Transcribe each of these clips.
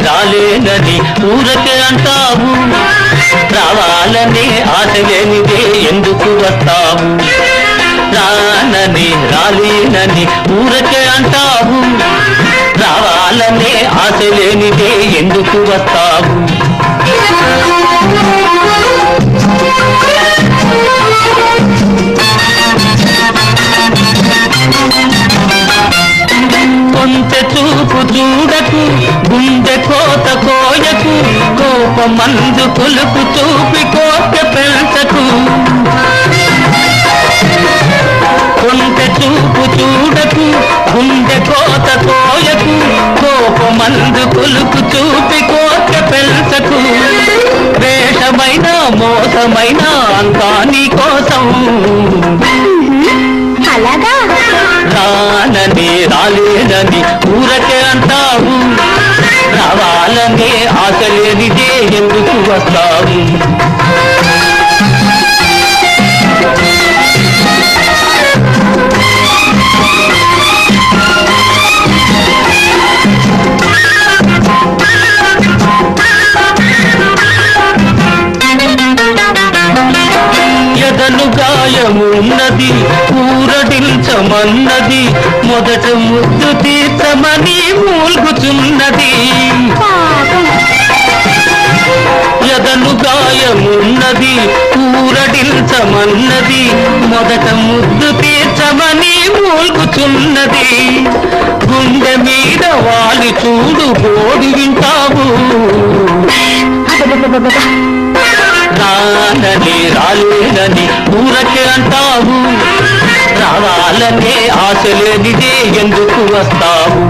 రాలేనని ఊరకే అంటావు. రావాలనే ఆశ లేనిదే ఎందుకు వస్తావు? రానని రాలేనని ఊరకే అంటావు. రావాలనే ఆశ లేనిదే ఎందుకు వస్తావు? కొంత చూపు చూడకు? కోపమందు కొలుపు చూపి కోక పెంచకు. కొంత చూపు చూడకు గుండె కోత కోయకు. కోపమందు కొలుపు చూపి కోక పెంచకు. వేషమైన మోసమైన అంతా నీ కోసం. అలాగా? రానని రాలేనని ఊరకే అంటావు. రావాలనే ఆశ లేనిదే ఎందుకు వస్తావు ఎదను గాయమున్నది ఊరడించమన్నది మొదట ముద్దు తీర్చమని మూల్గుచున్న ఉన్నది ఊరడించమన్నది మొదట ముద్దు తీర్చమని మూల్గుచున్నది గుండె మీద వాలి చూడు బోడి వింటావు. రానని రాలేనని ఊరకే అంటావు. రావాలనే ఆశ లేనిదే ఎందుకు వస్తావు?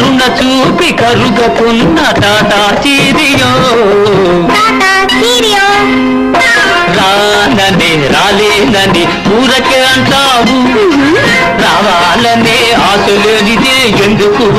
కరుణ చూపి కరుగకున్న టాటా చీరియో. రానని రాలేనని ఊరకే అంటావు. రావాలనే ఆశ లేనిదే ఎందుకు